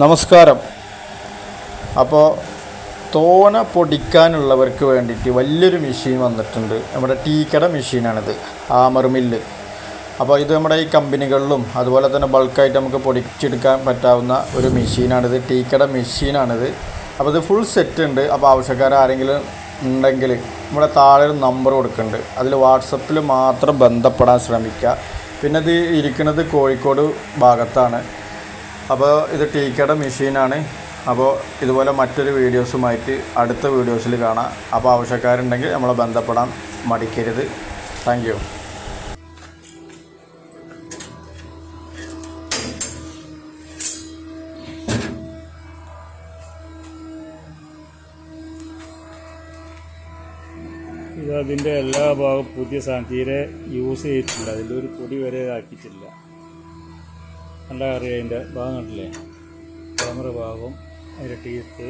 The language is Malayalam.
നമസ്കാരം. അപ്പോൾ തോന പൊടിക്കാനുള്ളവർക്ക് വേണ്ടിയിട്ട് വലിയൊരു മെഷീൻ വന്നിട്ടുണ്ട്. നമ്മുടെ ടീ ടീക്കട മെഷീനാണിത്. ആമർ മില്ല്. അപ്പോൾ ഇത് നമ്മുടെ ഈ കമ്പനികളിലും അതുപോലെ തന്നെ ബൾക്കായിട്ട് നമുക്ക് പൊടിച്ചെടുക്കാൻ പറ്റാവുന്ന ഒരു മെഷീനാണിത്. ടീക്കട മെഷീനാണിത്. അപ്പോൾ ഇത് ഫുൾ സെറ്റ് ഉണ്ട്. അപ്പോൾ ആവശ്യക്കാർ ആരെങ്കിലും ഉണ്ടെങ്കിൽ നമ്മുടെ താഴെ ഒരു നമ്പർ കൊടുക്കുന്നുണ്ട്. അതിൽ വാട്സപ്പിൽ മാത്രം ബന്ധപ്പെടാൻ ശ്രമിക്കുക. പിന്നെ ഇത് ഇരിക്കുന്നത് കോഴിക്കോട് ഭാഗത്താണ്. അപ്പോൾ ഇത് ടീക്കയുടെ മെഷീനാണ്. അപ്പോൾ ഇതുപോലെ മറ്റൊരു വീഡിയോസുമായിട്ട് അടുത്ത വീഡിയോസിൽ കാണാം. അപ്പോൾ ആവശ്യക്കാരുണ്ടെങ്കിൽ നമ്മളെ ബന്ധപ്പെടാൻ മടിക്കരുത്. താങ്ക് ഇത് അതിന്റെ എല്ലാ ഭാഗവും പുതിയ സാധനം തീരെ യൂസ് ചെയ്തിട്ടില്ല. അതിലൊരു പൊടി വരെ ഇതാക്കിയിട്ടില്ല നല്ല കറി അതിന്റെ ഭാഗം കണ്ടില്ലേ? ക്യാമറ ഭാഗം അതിന്റെ ടീത്ത്